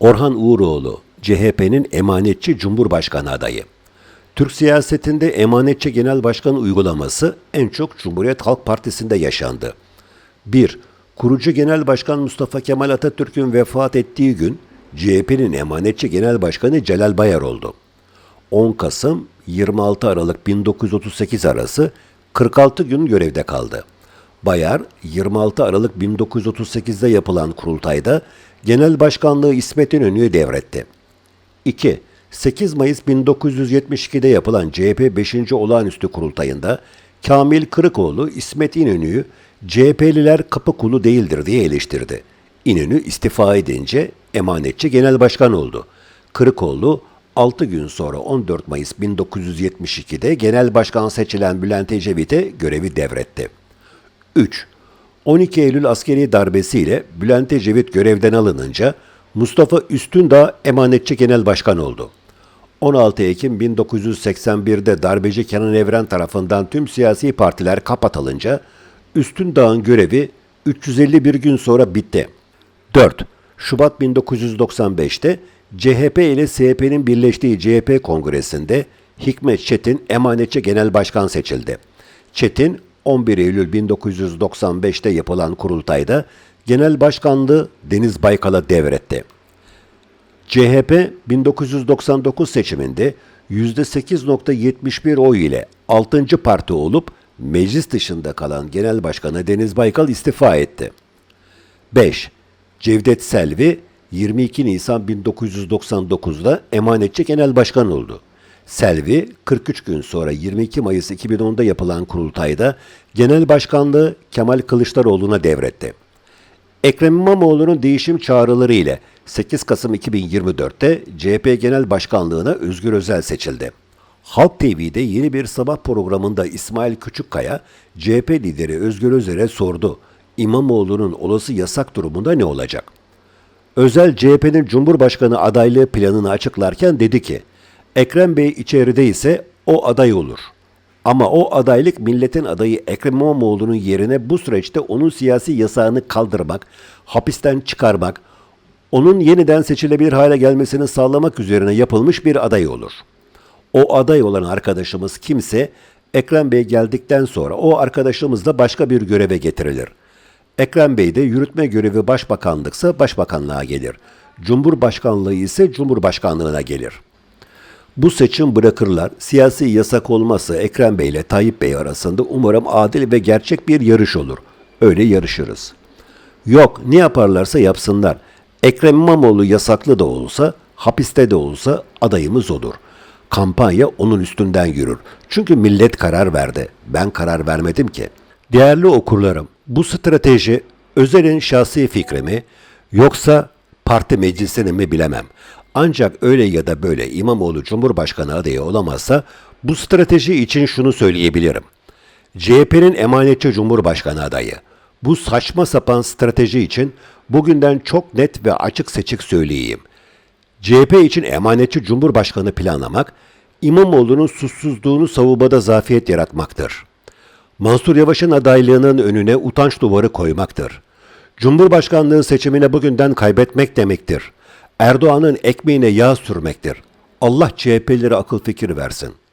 Orhan Uğuroğlu, CHP'nin emanetçi Cumhurbaşkanı adayı. Türk siyasetinde emanetçi genel başkan uygulaması en çok Cumhuriyet Halk Partisi'nde yaşandı. 1. Kurucu Genel Başkan Mustafa Kemal Atatürk'ün vefat ettiği gün CHP'nin emanetçi genel başkanı Celal Bayar oldu. 10 Kasım 26 Aralık 1938 arası 46 gün görevde kaldı. Bayar 26 Aralık 1938'de yapılan kurultayda genel başkanlığı İsmet İnönü'ye devretti. 2. 8 Mayıs 1972'de yapılan CHP 5. Olağanüstü Kurultayında Kamil Kırıkoğlu İsmet İnönü'yü CHP'liler kapı kulu değildir diye eleştirdi. İnönü istifa edince emanetçi genel başkan oldu. Kırıkoğlu 6 gün sonra 14 Mayıs 1972'de genel başkan seçilen Bülent Ecevit'e görevi devretti. 3. 12 Eylül askeri darbesiyle Bülent Ecevit görevden alınınca Mustafa Üstündağ emanetçi genel başkan oldu. 16 Ekim 1981'de darbeci Kenan Evren tarafından tüm siyasi partiler kapatılınca Üstündağ'ın görevi 351 gün sonra bitti. 4. Şubat 1995'te CHP ile SHP'nin birleştiği CHP kongresinde Hikmet Çetin emanetçi genel başkan seçildi. Çetin 11 Eylül 1995'te yapılan kurultayda genel başkanlığı Deniz Baykal'a devretti. CHP 1999 seçiminde %8.71 oy ile 6. parti olup meclis dışında kalan Genel Başkanı Deniz Baykal istifa etti. 5. Cevdet Selvi 22 Nisan 1999'da emanetçi genel başkan oldu. Selvi 43 gün sonra 22 Mayıs 2010'da yapılan kurultayda genel başkanlığı Kemal Kılıçdaroğlu'na devretti. Ekrem İmamoğlu'nun değişim çağrıları ile 8 Kasım 2024'te CHP Genel Başkanlığına Özgür Özel seçildi. Halk TV'de yeni bir sabah programında İsmail Küçükkaya, CHP lideri Özgür Özel'e sordu. İmamoğlu'nun olası yasak durumunda ne olacak? Özel CHP'nin Cumhurbaşkanı adaylığı planını açıklarken dedi ki, Ekrem Bey içeride ise o aday olur. Ama o adaylık milletin adayı Ekrem İmamoğlu'nun yerine bu süreçte onun siyasi yasağını kaldırmak, hapisten çıkarmak, onun yeniden seçilebilir hale gelmesini sağlamak üzerine yapılmış bir aday olur. O aday olan arkadaşımız kimse Ekrem Bey geldikten sonra o arkadaşımız da başka bir göreve getirilir. Ekrem Bey de yürütme görevi başbakanlıksa başbakanlığa gelir. Cumhurbaşkanlığı ise cumhurbaşkanlığına gelir. Bu seçim bırakırlar. Siyasi yasak olmazsa Ekrem Bey ile Tayyip Bey arasında umarım adil ve gerçek bir yarış olur. Öyle yarışırız. Yok ne yaparlarsa yapsınlar. Ekrem İmamoğlu yasaklı da olsa, hapiste de olsa adayımız olur. Kampanya onun üstünden yürür. Çünkü millet karar verdi. Ben karar vermedim ki. Değerli okurlarım, bu strateji Özel'in şahsi fikri mi yoksa parti meclisinin mi bilemem. Ancak öyle ya da böyle İmamoğlu Cumhurbaşkanı adayı olamazsa bu strateji için şunu söyleyebilirim. CHP'nin emanetçi Cumhurbaşkanı adayı. Bu saçma sapan strateji için bugünden çok net ve açık seçik söyleyeyim. CHP için emanetçi Cumhurbaşkanı planlamak, İmamoğlu'nun suçsuzluğunu savunmada zafiyet yaratmaktır. Mansur Yavaş'ın adaylığının önüne utanç duvarı koymaktır. Cumhurbaşkanlığı seçimine bugünden kaybetmek demektir. Erdoğan'ın ekmeğine yağ sürmektir. Allah CHP'lere akıl fikir versin.''